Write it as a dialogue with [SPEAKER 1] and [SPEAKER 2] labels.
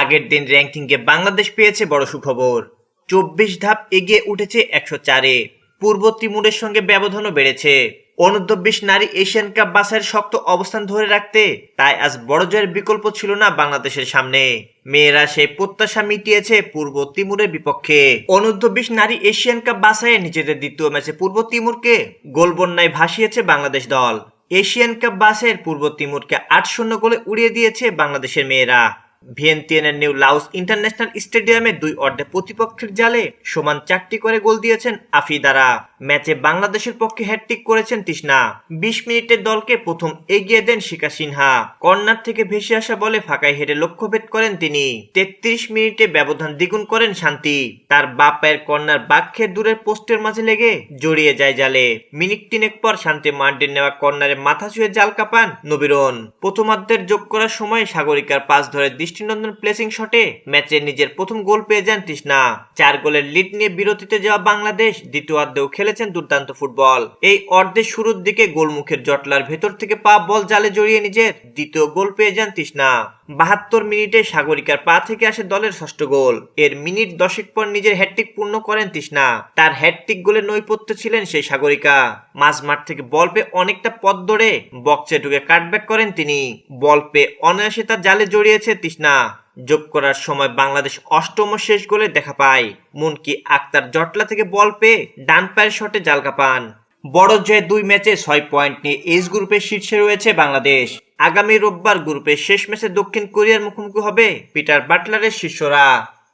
[SPEAKER 1] আগের দিন র্যাঙ্কিংয়ে বাংলাদেশ পেয়েছে বড় সুখবর। চব্বিশ ধাপ এগিয়ে উঠেছে একশো চারে। পূর্ব তিমুরের সঙ্গে ব্যবধানও বেড়েছে। অনূর্ধ্ব বিশ নারী এশিয়ান কাপ বাছাইয়ের শক্ত অবস্থান ধরে রাখতে তাই আজ বড় জয়ের বিকল্প ছিল না বাংলাদেশের সামনে। মেয়েরা সেই প্রত্যাশা মিটিয়েছে পূর্ব তিমুরের বিপক্ষে। অনূর্ধ্ব বিশ নারী এশিয়ান কাপ বাছাইয়ে নিজেদের দ্বিতীয় ম্যাচে পূর্ব তিমুরকে গোল বন্যায় ভাসিয়েছে বাংলাদেশ দল। এশিয়ান কাপ বাসের পূর্ব তিমুরকে আট শূন্য গোলে উড়িয়ে দিয়েছে বাংলাদেশের মেয়েরা। ভিয়েন্তিয়ানের নিউ লাউস ইন্টারন্যাশনাল স্টেডিয়ামে দুই অর্ধে প্রতিপক্ষের জালে সমান চারটি করে গোল দিয়েছেন আফিদারা। ম্যাচে বাংলাদেশের পক্ষে হ্যাটট্রিক করেছেন তৃষ্ণা। বিশ মিনিটের দলকে প্রথম এগিয়ে দেন শিকা সিনহা। কর্নার থেকে ভেসে আসা বলে ফাঁকায় হেঁটে লক্ষ্যভেদ করেন তিনি। তেত্রিশ মিনিটে ব্যবধান দ্বিগুণ করেন শান্তি। তার পায়ের কর্নার বাক্যের দূরের পোস্টের মাঝে লেগে জড়িয়ে যায় জালে। মিনিট তিনেক পর শান্তি মার্টিন নেওয়া কর্নারে মাথা ছুঁয়ে জাল কাপান নবীরন। প্রথমার্ধের যোগ করার সময় সাগরিকার পাস ধরে দৃষ্টিনন্দন প্লেসিং শটে ম্যাচে নিজের প্রথম গোল পেয়ে যান তৃষ্ণা। চার গোলের লিড নিয়ে বিরতিতে যাওয়া বাংলাদেশ দ্বিতীয়ার্ধেও খেলেছেন দুর্দান্ত ফুটবল। এই অর্ধের শুরুর দিকে গোলমুখের জটলার ভেতর থেকে পা বল জালে জড়িয়ে নিজের দ্বিতীয় গোল পেয়ে যান তৃষ্ণা। বাহাত্তর মিনিটে সাগরিকার পা থেকে আসে দলের ষষ্ঠ গোল। এর মিনিট দশেক পর নিজের হ্যাটট্রিক পূর্ণ করেন তৃষ্ণা। তার হ্যাটট্রিক গোলে নৈপথ্য ছিলেন সেই সাগরিকা। মাঝ মাঠ থেকে বল পেয়ে অনেকটা পথ ধরে বক্সে ঢুকে কাটব্যাক করেন তিনি। বল পেয়ে অনায়াসে তার জালে জড়িয়েছে তৃষ্ণা। যোগ করার সময় বাংলাদেশ অষ্টম শেষ গোলে দেখা পায়। মুনকি আক্তার জটলা থেকে বল পেয়ে ডান পায়ের শটে জালকা পান বড় জয়ে দুই ম্যাচে ছয় পয়েন্ট নিয়ে এস গ্রুপের শীর্ষে রয়েছে বাংলাদেশ। আগামী রোববার গ্রুপের শেষ ম্যাচে দক্ষিণ কোরিয়ার মুখোমুখি হবে পিটার বাটলারের শিষ্যরা।